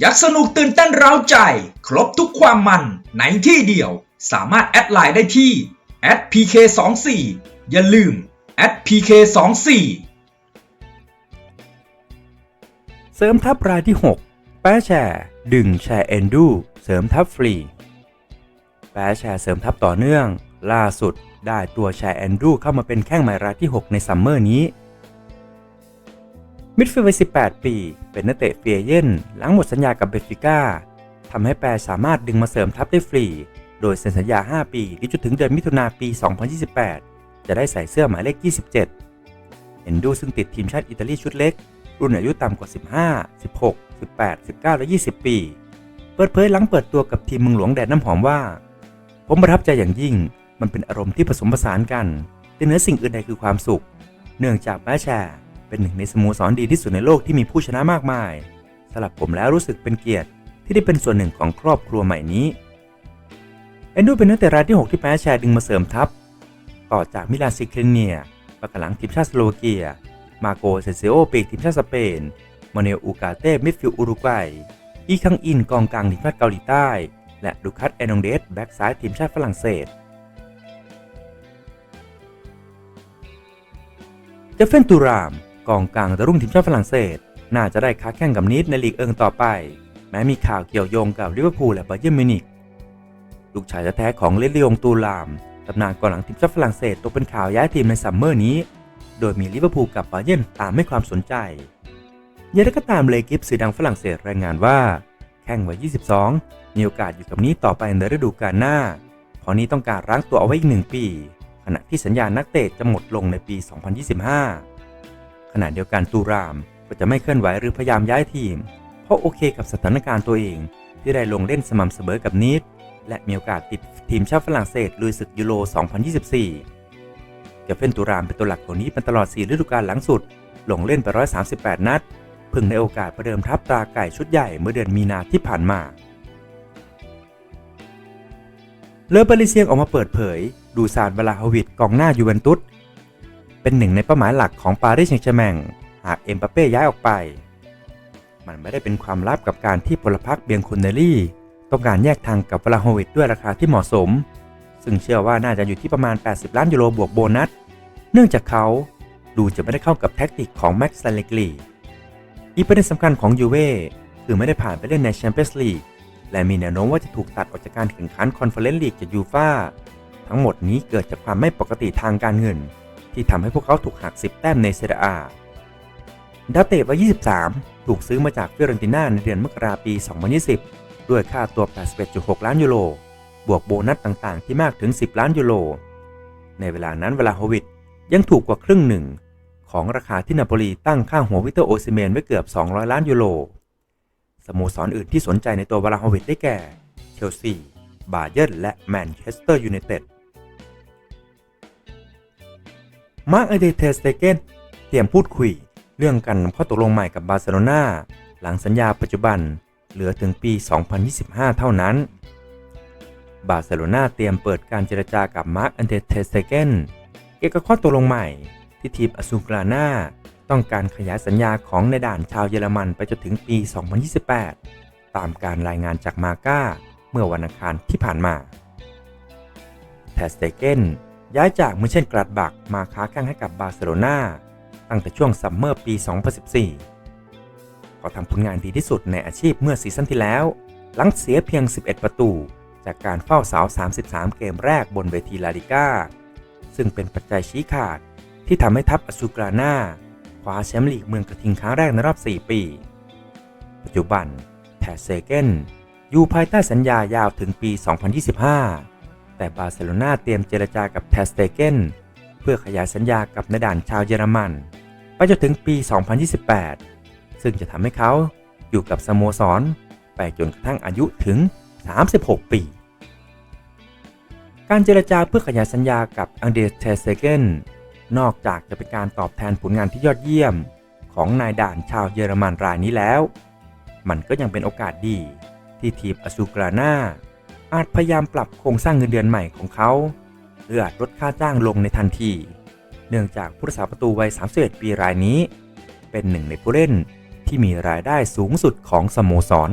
อยากสนุกตื่นเต้นเร้าใจ ครบทุกความมันในที่เดียว สามารถแอดไลน์ได้ที่ @pk24 อย่าลืม @pk24 เสริมทัพรายที่ 6 แปะแชร์ ดึงแชร์เอนดู เสริมทัพฟรี แปะแชร์เสริมทัพต่อเนื่อง ล่าสุดได้ตัวแชร์แอนดูเข้ามาเป็นแข้งใหม่รายที่ 6 ในซัมเมอร์นี้ มิดฟิลด์วัย18 ปี เป็นนักเตะเฟียเย่นหลังหมดสัญญากับเบฟิก้าทำให้แปรสามารถดึงมาเสริมทัพได้ฟรี โดยเซ็นสัญญา 5 ปีหรือจนถึงเดือนมิถุนาปี 2028 จะได้ใส่เสื้อหมายเลข 27 เอนดูซึ่งติดทีมชาติอิตาลีชุดเล็ก รุ่นอายุต่ำกว่า 15 16 18 19 และ 20 ปี เปิดเผยหลังเปิดตัวกับทีมเมืองหลวงแดดน้ำหอมว่า ผมประทับใจอย่างยิ่ง มันเป็นอารมณ์ที่ผสมผสานกันแต่เหนือสิ่งอื่นใดคือความสุข เนื่องจากแบชแชร์ เป็นหนึ่งในสโมสรดีที่สุดในโลกที่มีผู้ชนะมากมายสำหรับผมแล้วรู้สึกเป็นเกียรติที่ได้เป็นส่วนหนึ่งของครอบครัวใหม่นี้ เอนดูเป็นนักเตะรายที่ 6 ที่แพ้แชร์ดึงมาเสริมทัพ ต่อจากมิลานซิเคเนียประกหลังทีมชาติสโลวาเกีย มาโกเซเซโอปีกทีมชาติสเปนมาเนลอูกาเต้มิดฟิลด์อุรุกวัยอีคังอินกองกลางทีมชาติเกาหลีใต้ และลูคัสเอนองเดสแบ็กซ้ายทีมชาติฝรั่งเศสเจฟเฟนตูราม กองกลางดาวรุ่งทีมชาติฝรั่งเศส น่าจะได้ค้าแข่งกับนิดในลีกเอิงต่อไป แม้มีข่าวเกี่ยวโยงกับลิเวอร์พูลและบาเยิร์นมิวนิกลูกชายแท้ของเลลิองตูรามตำนานกองหลังทีมชาติฝรั่งเศสตกเป็นข่าวย้ายทีมในซัมเมอร์นี้ โดยมีลิเวอร์พูลกับบาเยิร์นตามให้ความสนใจย่างไรก็ตามเลกิฟสื่อดังฝรั่งเศสรายงานว่า แข่งวัย 22 มีโอกาสอยู่กับนี้ต่อไปในฤดูกาลหน้าเพราะนี้ต้องการรั้งตัวเอาไว้อีกหนึ่งปี ขณะที่สัญญานักเตะจะหมดลงในปี 2025 ขณะเดียวกันตูรามก็จะไม่เคลื่อนไหวหรือพยายามย้ายทีม เพราะโอเคกับสถานการณ์ตัวเอง ที่ได้ลงเล่นสม่ำเสมอกับนิดและมีโอกาสติดทีมชาติฝรั่งเศสลุยศึกยูโร 2024 เกฟเฟนตูรามเป็นตัวหลักของนี้เป็นตลอด 4 ฤดูกาลหลังสุด ลงเล่นไป 138 นัดเพิ่งในโอกาสประเดิมทัพตาไก่ชุดใหญ่เมื่อเดือนมีนาที่ผ่านมา เลอเบริเซียงออกมาเปิดเผย ดูซานเวลาฮวิดกองหน้ายูเวนตุส เป็นหนึ่งในเป้าหมายหลักของปารีสแซงต์แชร์แมงหากเอ็มบัปเป้ย้ายออกไป มันไม่ได้เป็นความลับกับการที่พลพรรคเบียงคุนเนลี่ ต้องการแยกทางกับเวลาโฮวิดด้วยราคาที่เหมาะสม ซึ่งเชื่อว่าน่าจะอยู่ที่ประมาณ 80 ล้านยูโรบวกโบนัส เนื่องจากเขาดูจะไม่ได้เข้ากับแท็กติกของแม็กซ์ซาเลกลีอีกประเด็นสำคัญของยูเว่คือไม่ได้ผ่านไปเล่นในแชมเปี้ยนส์ลีกและมีแนวโน้มว่าจะถูกตัดออกจากการแข่งขันคอนเฟอเรนซ์ลีกจากยูฟ่าทั้งหมดนี้เกิดจากความไม่ปกติทางการเงิน ที่ทำให้พวกเขาถูกหัก 10 แต้มในเซเรียอาดาวเตะวัย 23 ถูกซื้อมาจากฟิออเรนติน่าในเดือนมกราปี 2020 ด้วยค่าตัว 81.6 ล้านยูโร บวกโบนัสต่างๆ ที่มากถึง 10 ล้านยูโร ในเวลานั้นเวลาโฮวิดยังถูกกว่าครึ่งหนึ่ง ของราคาที่นาโปลีตั้งค่าหัววิเตอร์โอซิเมนไว้เกือบ 200 ล้านยูโร สโมสรอื่นที่สนใจในตัววลาโฮวิดได้แก่ เชลซี บาเยิร์นและแมนเชสเตอร์ยูไนเต็ด มาร์กเอเดเทสเตเกนเตรียมพูดคุย เรื่องการนำข้อตกลงใหม่กับบาร์เซโลนาหลังสัญญาปัจจุบัน เหลือถึงปี 2025 เท่านั้น บาร์เซโลนาเตรียมเปิดการเจรจากับมาร์กอันเดเทสเตเกนเกี่ยวกับข้อตกลงใหม่ ที่ทีมอซูกรานาต้องการขยายสัญญาของในด่านชาวเยอรมันไปจนถึงปี 2028 ตามการรายงานจากมาก้าเมื่อวันอังคารที่ผ่านมาเทสเตเกน ย้ายจากมือเช่นกราดบักมาค้าแข่งให้กับบาร์เซโลนาตั้งแต่ช่วงซัมเมอร์ปี 2014เขาทำผลงานดีที่สุดในอาชีพเมื่อซีซั่นที่แล้ว หลังเสียเพียง 11 ประตู จากการเฝ้าเสา 33 เกมแรกบนเวทีลาลิก้า ซึ่งเป็นปัจจัยชี้ขาดที่ทำให้ทัพอซูกรานาคว้าแชมป์ลีกเมืองกระทิงครั้งแรกในรอบ 4 ปี ปัจจุบันแทเซเกนอยู่ภายใต้สัญญายาวถึงปี 2025 แต่บาร์เซโลนาเตรียมเจรจากับแทสเตเกนเพื่อขยายสัญญากับในด่านชาวเยอรมัน ไปจนถึงปี 2028 ซึ่งจะทำให้เขาอยู่กับสโมสร ไปจนกระทั่งอายุถึง 36 ปี การเจรจาเพื่อขยายสัญญากับอังเดรเทเซเกนนอกจากจะเป็นการตอบแทนผลงานที่ยอดเยี่ยมของนายด่านชาวเยอรมันรายนี้แล้ว มันก็ยังเป็นโอกาสดีที่ทีมอซูกรานา อาจพยายามปรับโครงสร้างเงินเดือนใหม่ของเขาหรืออาจลดค่าจ้างลงในทันที เนื่องจากผู้รักษาประตูวัย 31 ปีรายนี้ เป็นหนึ่งในผู้เล่นที่ที่มีรายได้สูงสุดของสโมสร